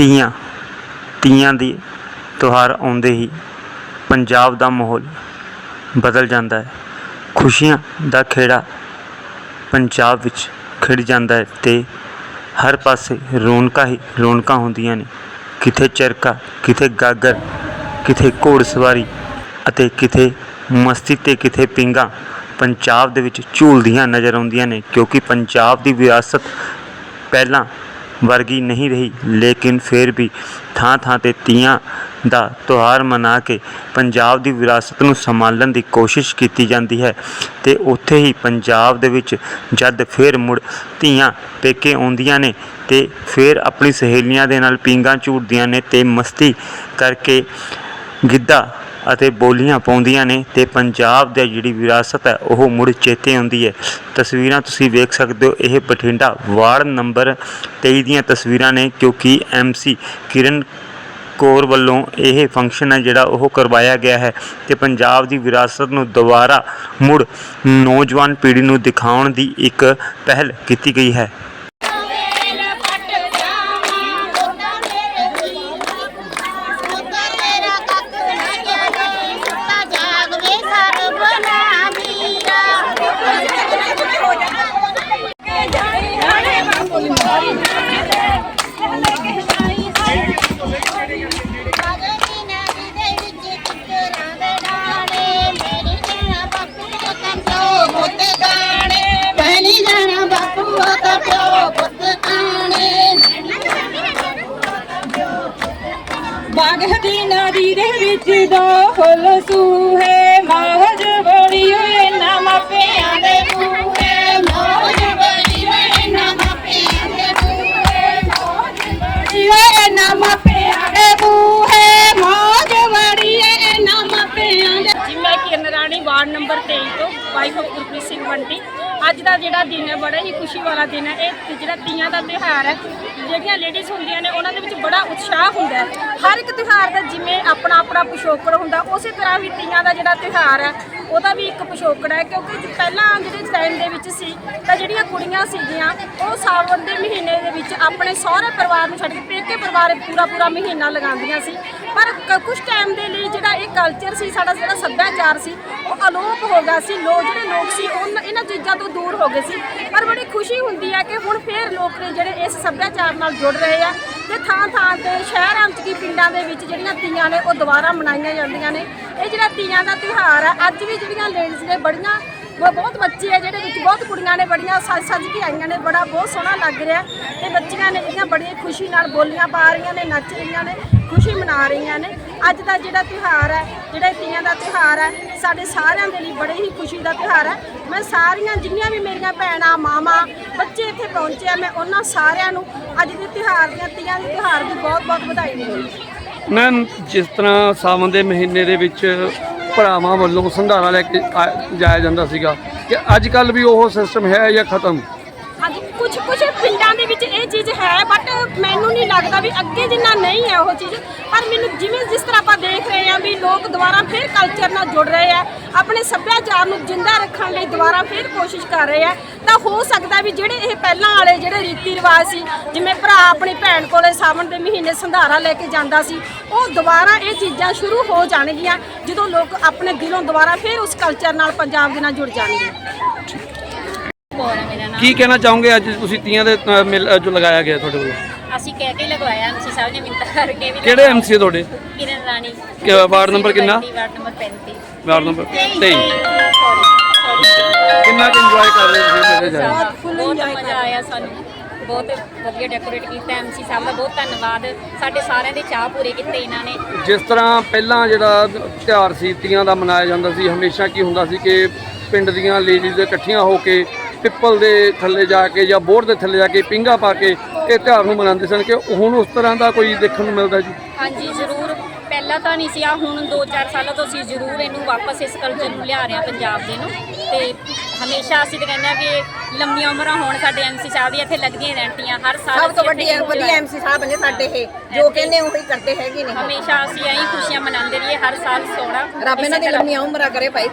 ਤੀਆਂ ਤੀਆਂ ਦੀ ਤਿਉਹਾਰ ਆਉਂਦੇ ਹੀ ਪੰਜਾਬ ਦਾ ਮਾਹੌਲ ਬਦਲ ਜਾਂਦਾ ਹੈ। ਖੁਸ਼ੀਆਂ ਦਾ ਖੇੜਾ ਪੰਜਾਬ ਵਿੱਚ ਖਿੜ ਜਾਂਦਾ ਹੈ ਤੇ ਹਰ ਪਾਸੇ ਰੌਣਕਾਂ ਹੀ ਰੌਣਕਾਂ ਹੁੰਦੀਆਂ ਨੇ। ਕਿਤੇ ਚਰਕਾ ਕਿਤੇ ਗਾਗਰ, ਕਿੱਥੇ ਘੋੜ ਸਵਾਰੀ ਅਤੇ ਕਿਤੇ ਮਸਤੀ ਤੇ ਕਿਤੇ ਪਿੰਗਾ ਪੰਜਾਬ ਦੇ ਵਿੱਚ ਝੂਲਦੀਆਂ ਨਜ਼ਰ ਆਉਂਦੀਆਂ ਨੇ ਕਿਉਂਕਿ ਪੰਜਾਬ ਦੀ ਵਿਰਾਸਤ ਪਹਿਲਾਂ ਵਰਗੀ ਨਹੀਂ ਰਹੀ, ਲੇਕਿਨ ਫਿਰ ਵੀ ਥਾਂ ਥਾਂ ਤੇ ਤੀਆਂ ਦਾ ਤਿਉਹਾਰ ਮਨਾ ਕੇ ਪੰਜਾਬ ਦੀ ਵਿਰਾਸਤ ਨੂੰ ਸੰਭਾਲਣ ਦੀ ਕੋਸ਼ਿਸ਼ ਕੀਤੀ ਜਾਂਦੀ ਹੈ ਤੇ ਉੱਥੇ ਹੀ ਪੰਜਾਬ ਦੇ ਵਿੱਚ ਜਦ ਫਿਰ ਮੁੜ ਧੀਆਂ ਪੇਕੇ ਆਉਂਦੀਆਂ ਨੇ ਤੇ ਫਿਰ ਆਪਣੀ ਸਹੇਲੀਆਂ ਦੇ ਨਾਲ ਪੀਂਘਾਂ ਝੂਟਦੀਆਂ ਨੇ ਤੇ ਮਸਤੀ ਕਰਕੇ ਗਿੱਧਾ ਅਤੇ ਬੋਲੀਆਂ ਪਾਉਂਦੀਆਂ ਨੇ ਤੇ ਪੰਜਾਬ ਦੀ ਜਿਹੜੀ ਵਿਰਾਸਤ ਹੈ, ਉਹ ਮੁੜ ਚੇਤੇ ਆਉਂਦੀ ਹੈ। ਤਸਵੀਰਾਂ ਤੁਸੀਂ ਵੇਖ ਸਕਦੇ ਹੋ, ਇਹ ਬਠਿੰਡਾ ਵਾਰਡ ਨੰਬਰ 23 ਦੀਆਂ ਤਸਵੀਰਾਂ ਨੇ, ਕਿਉਂਕਿ ਐਮਸੀ ਕਿਰਨ ਕੌਰ ਵੱਲੋਂ ਇਹ ਫੰਕਸ਼ਨ ਹੈ ਜਿਹੜਾ ਉਹ ਕਰਵਾਇਆ ਗਿਆ ਹੈ ਤੇ ਪੰਜਾਬ ਦੀ ਵਿਰਾਸਤ ਨੂੰ ਦੁਬਾਰਾ ਮੁੜ ਨੌਜਵਾਨ ਪੀੜ੍ਹੀ ਨੂੰ ਦਿਖਾਉਣ ਦੀ ਇੱਕ ਪਹਿਲ ਕੀਤੀ ਗਈ ਹੈ। ਬਾਗ ਦੀ ਨਦੀ ਦੇ ਵਿੱਚ ਦੋ ਫੁੱਲ ਸੂਹੇ ਮਾਹਜ ਵਾਈਫ ਆਫ ਗੁਰਪ੍ਰੀਤ ਸਿੰਘ ਬੰਟੀ। ਅੱਜ ਦਾ ਜਿਹੜਾ ਦਿਨ ਹੈ, ਬੜਾ ਹੀ ਖੁਸ਼ੀ ਵਾਲਾ ਦਿਨ ਹੈ। ਇਹ ਜਿਹੜਾ ਤੀਆਂ ਦਾ ਤਿਉਹਾਰ ਹੈ, ਜਿਹੜੀਆਂ ਲੇਡੀਜ਼ ਹੁੰਦੀਆਂ ਨੇ, ਉਹਨਾਂ ਦੇ ਵਿੱਚ ਬੜਾ ਉਤਸ਼ਾਹ ਹੁੰਦਾ ਹੈ। ਹਰ ਇੱਕ ਤਿਉਹਾਰ ਦਾ ਜਿਵੇਂ ਆਪਣਾ ਆਪਣਾ ਪਿਛੋਕੜ ਹੁੰਦਾ, ਉਸੇ ਤਰ੍ਹਾਂ ਵੀ ਤੀਆਂ ਦਾ ਜਿਹੜਾ ਤਿਉਹਾਰ ਹੈ, ਉਹਦਾ ਵੀ ਇੱਕ ਪਿਛੋਕੜ ਹੈ। ਕਿਉਂਕਿ ਪਹਿਲਾਂ ਜਿਹੜੇ ਟਾਈਮ ਦੇ ਵਿੱਚ ਸੀ, ਤਾਂ ਜਿਹੜੀਆਂ ਕੁੜੀਆਂ ਸੀਗੀਆਂ, ਉਹ ਸਾਵਣ ਦੇ ਮਹੀਨੇ ਦੇ ਵਿੱਚ ਆਪਣੇ ਸਹੁਰੇ ਪਰਿਵਾਰ ਨੂੰ ਛੱਡ ਕੇ ਪੇਕੇ ਪਰਿਵਾਰ ਪੂਰਾ ਪੂਰਾ ਮਹੀਨਾ ਲਗਾਉਂਦੀਆਂ ਸੀ। ਪਰ ਕੁਝ ਟਾਈਮ ਕਲਚਰ ਸੀ, ਸਾਡਾ ਜਿਹੜਾ ਸੱਭਿਆਚਾਰ ਸੀ, ਉਹ ਅਲੋਪ ਹੋ ਗਿਆ ਸੀ। ਲੋਕ ਜਿਹੜੇ ਲੋਕ ਸੀ, ਉਹ ਇਹਨਾਂ ਚੀਜ਼ਾਂ ਤੋਂ ਦੂਰ ਹੋ ਗਏ ਸੀ। ਪਰ ਬੜੀ ਖੁਸ਼ੀ ਹੁੰਦੀ ਹੈ ਕਿ ਹੁਣ ਫੇਰ ਲੋਕ ਨੇ ਜਿਹੜੇ ਇਸ ਸੱਭਿਆਚਾਰ ਨਾਲ ਜੁੜ ਰਹੇ ਆ ਤੇ ਥਾਂ ਥਾਂ ਤੇ ਸ਼ਹਿਰਾਂ 'ਚ ਕੀ ਪਿੰਡਾਂ ਦੇ ਵਿੱਚ ਜਿਹੜੀਆਂ ਤੀਆਂ ਨੇ, ਉਹ ਦੁਬਾਰਾ ਮਨਾਈਆਂ ਜਾਂਦੀਆਂ ਨੇ। ਇਹ ਜਿਹੜਾ ਤੀਆਂ ਦਾ ਤਿਉਹਾਰ ਹੈ ਅੱਜ ਵੀ ਜਿਹੜੀਆਂ ਲੇਡੀਜ਼ ਨੇ ਬੜੀਆਂ ਉਹ ਬਹੁਤ ਬੱਚੇ ਆ ਜਿਹੜੇ ਵਿੱਚ ਬਹੁਤ ਕੁੜੀਆਂ ਨੇ, ਬੜੀਆਂ ਸੱਜ ਸੱਜ ਕੇ ਆਈਆਂ ਨੇ, ਬੜਾ ਬਹੁਤ ਸੋਹਣਾ ਲੱਗ ਰਿਹਾ। ਤੇ ਬੱਚੀਆਂ ਨੇ ਜਿਹੜੀਆਂ ਬੜੀ ਖੁਸ਼ੀ ਨਾਲ ਬੋਲੀਆਂ ਪਾ ਰਹੀਆਂ ਨੇ, ਨੱਚ ਰਹੀਆਂ ਨੇ। ਖੁਸ਼ੀ ਮਨਾ ਰਹੀਆਂ ਨੇ। ਅੱਜ ਦਾ ਜਿਹੜਾ ਤਿਉਹਾਰ ਹੈ, ਜਿਹੜਾ ਤੀਆਂ ਦਾ ਤਿਉਹਾਰ ਹੈ, ਸਾਡੇ ਸਾਰਿਆਂ ਦੇ ਲਈ ਬੜੇ ਹੀ ਖੁਸ਼ੀ ਦਾ ਤਿਉਹਾਰ ਹੈ। ਮੈਂ ਸਾਰੀਆਂ ਜਿੰਨੀਆਂ ਵੀ ਮੇਰੀਆਂ ਭੈਣਾਂ, ਮਾਵਾਂ, ਬੱਚੇ ਇੱਥੇ ਪਹੁੰਚੇ ਆ, ਮੈਂ ਉਹਨਾਂ ਸਾਰਿਆਂ ਨੂੰ ਅੱਜ ਦੇ ਤਿਉਹਾਰ ਦੀਆਂ ਤੀਆਂ ਦੇ ਤਿਉਹਾਰ ਦੀ ਬਹੁਤ ਬਹੁਤ ਵਧਾਈ ਦਿੰਦੀ ਹਾਂ। ਮੈਮ ਜਿਸ ਤਰ੍ਹਾਂ ਸਾਵਣ ਦੇ ਮਹੀਨੇ ਦੇ ਵਿੱਚ ਭਰਾਵਾਂ ਵੱਲੋਂ ਸੰਧਾਰਾ ਲੈ ਕੇ ਆ- ਜਾਇਆ ਜਾਂਦਾ ਸੀਗਾ ਕਿ ਅੱਜ ਕੱਲ ਵੀ ਉਹ ਸਿਸਟਮ ਹੈ ਜਾਂ ਖਤਮ? ਹਾਂਜੀ ਕੁਝ ਕੁਝ ਪਿੰਡਾਂ ਦੇ ਵਿੱਚ ਇਹ ਚੀਜ਼ ਹੈ ਬਟ ਮੈਨੂੰ ਨਹੀਂ ਲੱਗਦਾ ਵੀ ਅੱਗੇ ਜਿੰਨਾ ਨਹੀਂ ਹੈ ਉਹ ਚੀਜ਼। ਪਰ ਮੈਨੂੰ ਜਿਵੇਂ ਜਿਸ ਤਰ੍ਹਾਂ ਆਪਾਂ ਦੇਖ ਰਹੇ ਹਾਂ ਵੀ ਲੋਕ ਦੁਬਾਰਾ ਫਿਰ ਕਲਚਰ ਨਾਲ ਜੁੜ ਰਹੇ ਆ, ਆਪਣੇ ਸੱਭਿਆਚਾਰ ਨੂੰ ਜਿੰਦਾ ਰੱਖਣ ਲਈ ਦੁਬਾਰਾ ਫਿਰ ਕੋਸ਼ਿਸ਼ ਕਰ ਰਹੇ ਆ, ਤਾਂ ਹੋ ਸਕਦਾ ਵੀ ਜਿਹੜੇ ਇਹ ਪਹਿਲਾਂ ਵਾਲੇ ਜਿਹੜੇ ਰੀਤੀ ਰਿਵਾਜ ਸੀ, ਜਿਵੇਂ ਭਰਾ ਆਪਣੀ ਭੈਣ ਕੋਲੇ ਸਾਵਣ ਦੇ ਮਹੀਨੇ ਸੰਧਾਰਾ ਲੈ ਕੇ ਜਾਂਦਾ ਸੀ, ਉਹ ਦੁਬਾਰਾ ਇਹ ਚੀਜ਼ਾਂ ਸ਼ੁਰੂ ਹੋ ਜਾਣਗੀਆਂ, ਜਦੋਂ ਲੋਕ ਆਪਣੇ ਦਿਲੋਂ ਦੁਬਾਰਾ ਫਿਰ ਉਸ ਕਲਚਰ ਨਾਲ ਪੰਜਾਬ ਦੇ ਨਾਲ ਜੁੜ ਜਾਣਗੇ। ਬੋਲ ਹੈ ਮੇਰਾ ਨਾਮ। ਕੀ ਕਹਿਣਾ ਚਾਹੋਗੇ ਅੱਜ ਤੁਸੀਂ ਤੀਆਂ ਦੇ ਅ, ਮੇਲ ਅ, ਜੋ ਲਗਾਇਆ ਗਿਆ ਤੁਹਾਡੇ ਵੱਲੋਂ? ਅਸੀਂ ਕਹਿ ਕੇ ਲਗਵਾਇਆ ਐਮਸੀ ਸਾਹਿਬ ਨੇ ਮਿੰਤਾ ਕਰਕੇ ਵੀ ਕਿਹੜੇ ਐਮਸੀ ਤੁਹਾਡੇ? ਕਿਰਨ ਰਾਣੀ। ਕਿ ਵਾਰਡ ਨੰਬਰ ਕਿੰਨਾ? Ward number 35 ward number 23 sorry sorry ਕਿੰਨਾ ਕੁ ਇੰਜੋਏ ਕਰ ਰਹੇ ਤੁਸੀਂ ਮੇਰੇ ਜਾਏ ਬਹੁਤ ਮਜ਼ਾ ਆਇਆ ਸਾਨੂੰ। ਬਹੁਤ ਵਧੀਆ ਡੈਕੋਰੇਟ ਕੀਤਾ ਐਮਸੀ ਸਾਹਿਬ ਦਾ। ਬਹੁਤ ਧੰਨਵਾਦ। ਸਾਡੇ ਸਾਰਿਆਂ ਦੇ ਚਾਹ ਪੂਰੇ ਕੀਤੇ ਇਹਨਾਂ ਨੇ। ਜਿਸ ਤਰ੍ਹਾਂ ਪਹਿਲਾਂ ਜਿਹੜਾ ਤਿਉਹਾਰ ਸੀ ਤੀਆਂ ਦਾ ਮਨਾਇਆ ਜਾਂਦਾ ਸੀ ਹਮੇਸ਼ਾ ਕੀ ਹੁੰਦਾ ਸੀ ਕਿ ਪਿੰਡ ਦੀਆਂ ਲੇਡੀਜ਼ ਇਕੱਠੀਆਂ ਹੋ ਕੇ ਪਿੱਪਲ ਦੇ ਥੱਲੇ ਜਾ ਕੇ ਜਾਂ ਬੋਰਡ ਦੇ ਥੱਲੇ ਜਾ ਕੇ ਪਿੰਗਾ ਪਾ ਕੇ ਇਹ ਤਿਉਹਾਰ ਨੂੰ ਮਨਾਉਂਦੇ ਸਨ ਕਿ ਹੁਣ ਉਸ ਤਰ੍ਹਾਂ ਦਾ ਕੋਈ ਦੇਖਣ ਨੂੰ ਮਿਲਦਾ ਜੀ? ਹਾਂਜੀ ਜ਼ਰੂਰ। ਪਹਿਲਾਂ ਤਾਂ ਨਹੀਂ ਸੀ ਆ ਹੁਣ 2-4 ਸਾਲਾਂ ਤੋਂ ਅਸੀਂ ਜ਼ਰੂਰ ਇਹਨੂੰ ਵਾਪਸ ਇਸ ਕਲਚਰ ਨੂੰ ਲਿਆ ਰਹੇ ਹਾਂ ਪੰਜਾਬ ਦੇ ਨੂੰ। ਤੇ ਹਮੇਸ਼ਾ ਅਸੀਂ ਤਾਂ ਕਹਿੰਦੇ ਆ ਵੀ ਲੰਮੀਆਂ ਉਮਰਾਂ ਹੋਣ ਸਾਡੇ ਐਮਸੀ ਸਾਹਿਬ ਦੀ ਇੱਥੇ ਲੱਗਦੀਆਂ ਰਹਿਣੀਆਂ ਹਰ ਸਾਲ ਸਭ ਤੋਂ ਵੱਡੀ ਵਧੀਆ ਐਮਸੀ ਸਾਹਿਬ ਨੇ ਸਾਡੇ ਇਹ ਜੋ ਕਹਿੰਦੇ ਉਹੀ ਕਰਦੇ ਹੈਗੇ ਨੇ। ਹਮੇਸ਼ਾ ਅਸੀਂ ਐਂ ਖੁਸ਼ੀਆਂ ਮਨਾਉਂਦੇ ਰਹੀਏ ਹਰ ਸਾਲ ਸੋਹਣਾ ਰੱਬ ਇਹਨਾਂ ਦੀ ਲੰਮੀਆਂ ਉਮਰਾਂ ਕਰੇ ਭਾਈ।